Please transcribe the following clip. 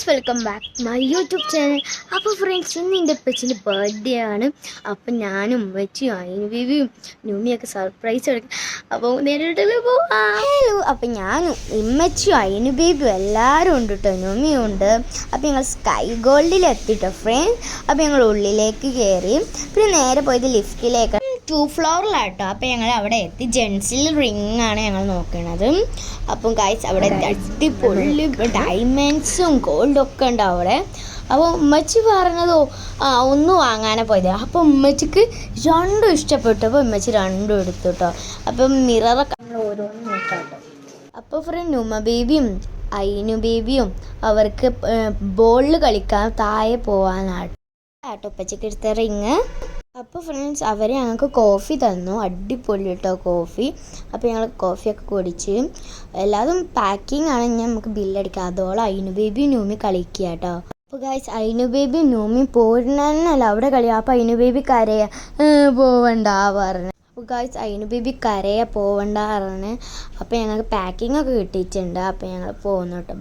Friends welcome back my YouTube channel അപ്പോൾ friends ഇന്ന് എന്റെ ഉപ്പച്ചിന്റെ ബർത്ത്ഡേ ആണ്. അപ്പം ഞാനും ഉമ്മച്ചിയും വിവിയും നുമിയൊക്കെ സർപ്രൈസ് എടുക്കും അപ്പോൾ നേരിട്ടില്ല ഹലോ അപ്പം ഞാനും ഇമ്മച്ചിയും അയിന് ബേബിയും എല്ലാവരും ഉണ്ട് കേട്ടോ നുമിയും ഉണ്ട്. അപ്പം ഞങ്ങൾ സ്കൈ ഗോൾഡിൽ എത്തിട്ടോ ഫ്രണ്ട്സ് അപ്പം ഞങ്ങൾ ഉള്ളിലേക്ക് കയറി പിന്നെ നേരെ പോയത് ലിഫ്റ്റിലേക്ക് ടു ഫ്ലോറിലാട്ടോ അപ്പം ഞങ്ങൾ അവിടെ എത്തി. ജെൻസിൽ റിംഗ് ആണ് ഞങ്ങൾ നോക്കുന്നത് അപ്പം കായ്സ് അവിടെ അടിപൊളി ഡയമണ്ട്സും ഗോൾഡും ഒക്കെ ഉണ്ട് അവിടെ. അപ്പോൾ ഉമ്മച്ചി പറഞ്ഞതോ ആ ഒന്ന് വാങ്ങാനേ പോയത്. അപ്പോൾ ഉമ്മച്ചിക്ക് രണ്ടും ഇഷ്ടപ്പെട്ടു. അപ്പോൾ ഉമ്മച്ചി രണ്ടും എടുത്തു കേട്ടോ അപ്പം മിററൊക്കെ നമ്മൾ ഓരോന്നും നോക്കാം കേട്ടോ അപ്പോൾ ഫ്രണ്ട് ഉമ്മ ബേബിയും അയിനു ബേബിയും അവർക്ക് ബോളിൽ കളിക്കാൻ താഴെ പോവാനാണ് ആട്ടോ ഉപ്പച്ചക്ക് എടുത്ത റിങ് അപ്പോൾ ഫ്രണ്ട്സ് അവർ ഞങ്ങൾക്ക് കോഫി തന്നു. അടിപൊളി കേട്ടോ കോഫി അപ്പോൾ ഞങ്ങൾ കോഫിയൊക്കെ കുടിച്ച് എല്ലാതും പാക്കിംഗ് ആണ്. ഞാൻ നമുക്ക് ബില്ലടിക്കാം അതോളം അയിനു ബേബി നൂമി കളിക്കുക കേട്ടോ അപ്പോൾ ഗൈസ് അയിനു ബേബി നൂമി പോരുന്നല്ല അവിടെ കളിയാ. അപ്പോൾ അയിനു ബേബി കരയ പോവണ്ട പറഞ്ഞു. അപ്പോൾ ഗൈസ് അയിനു ബേബി കരയ പോവണ്ട പറഞ്ഞ്. അപ്പോൾ ഞങ്ങൾക്ക് പാക്കിംഗ് ഒക്കെ കിട്ടിയിട്ടുണ്ട്. അപ്പോൾ ഞങ്ങൾ പോകുന്നു കേട്ടോ